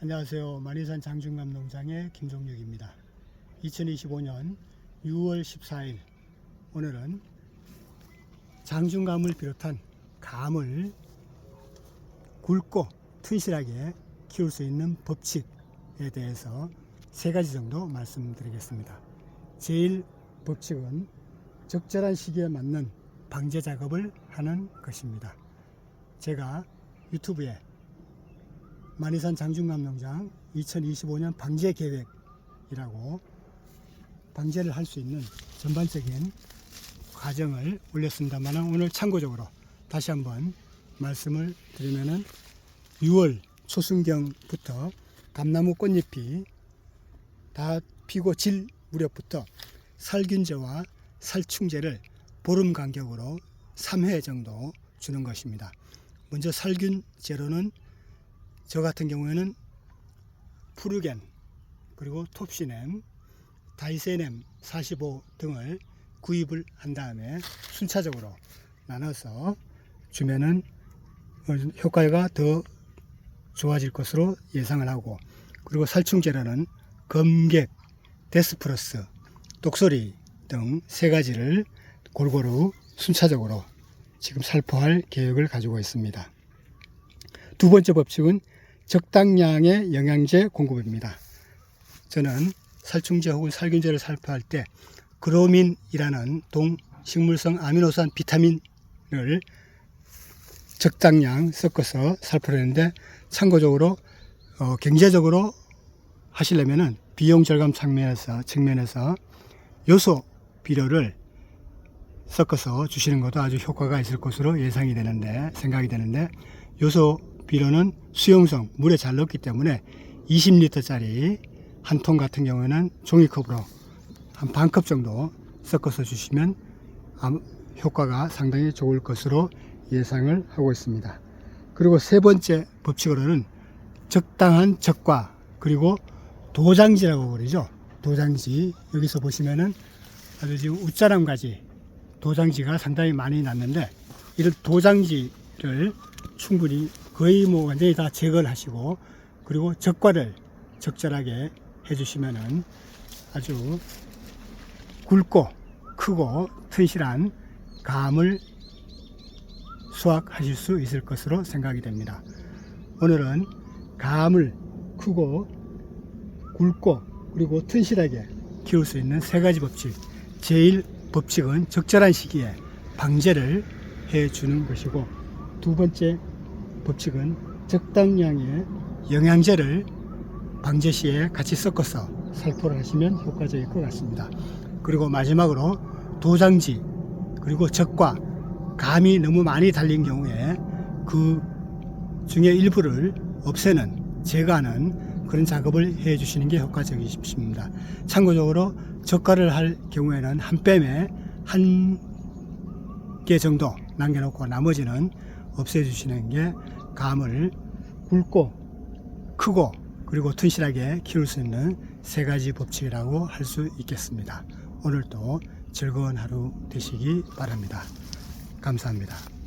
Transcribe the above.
안녕하세요. 만이산 장중감 농장의 김종육입니다. 2025년 6월 14일 오늘은 장중감을 비롯한 감을 굵고 튼실하게 키울 수 있는 법칙에 대해서 세 가지 정도 말씀드리겠습니다. 제일 법칙은 적절한 시기에 맞는 방제 작업을 하는 것입니다. 제가 유튜브에 만이산 장중감 농장 2025년 방제 계획이라고 방제를 할 수 있는 전반적인 과정을 올렸습니다만 오늘 참고적으로 다시 한번 말씀을 드리면은 6월 초순경부터 감나무 꽃잎이 다 피고 질 무렵부터 살균제와 살충제를 보름 간격으로 3회 정도 주는 것입니다. 먼저 살균제로는 저 같은 경우에는 푸르겐 그리고 톱시넴, 다이세넴 45 등을 구입을 한 다음에 순차적으로 나눠서 주면은 어, 효과가 더 좋아질 것으로 예상을 하고 그리고 살충제로는 검객, 데스프러스, 독소리 등 세 가지를 골고루 순차적으로 지금 살포할 계획을 가지고 있습니다. 두 번째 법칙은 적당량의 영양제 공급입니다. 저는 살충제 혹은 살균제를 살포할 때 그로민이라는 동식물성 아미노산 비타민을 적당량 섞어서 살포를 했는데 참고적으로 어, 경제적으로 하시려면은 비용 절감 측면에서 측면에서 요소 비료를 섞어서 주시는 것도 아주 효과가 있을 것으로 예상이 되는데 생각이 되는데 요소 비료는 수용성 물에 잘 넣기 때문에 20리터짜리 한 통 같은 경우에는 종이컵으로 한 반 컵 정도 섞어서 주시면 효과가 상당히 좋을 것으로 예상을 하고 있습니다. 그리고 세 번째 법칙으로는 적당한 적과 그리고 도장지라고 그러죠. 도장지 여기서 보시면은 아주 지금 웃자람 가지 도장지가 상당히 많이 났는데 이런 도장지를 충분히 거의 뭐 완전히 다 제거를 하시고 그리고 적과를 적절하게 해주시면은 아주 굵고 크고 튼실한 감을 수확하실 수 있을 것으로 생각이 됩니다. 오늘은 감을 크고 굵고 그리고 튼실하게 키울 수 있는 세 가지 법칙. 제일 법칙은 적절한 시기에 방제를 해 주는 것이고 두 번째 법칙은 적당량의 영양제를 방제 시에 같이 섞어서 살포를 하시면 효과적일 것 같습니다. 그리고 마지막으로 도장지 그리고 적과 감이 너무 많이 달린 경우에 그 중에 일부를 없애는 제거하는 그런 작업을 해 주시는 게 효과적이십니다. 참고적으로 적과를 할 경우에는 한 뺨에 한 개 정도 남겨놓고 나머지는 없애 주시는 게 감을 굵고 크고 그리고 튼실하게 키울 수 있는 세 가지 법칙이라고 할 수 있겠습니다. 오늘도 즐거운 하루 되시기 바랍니다. 감사합니다.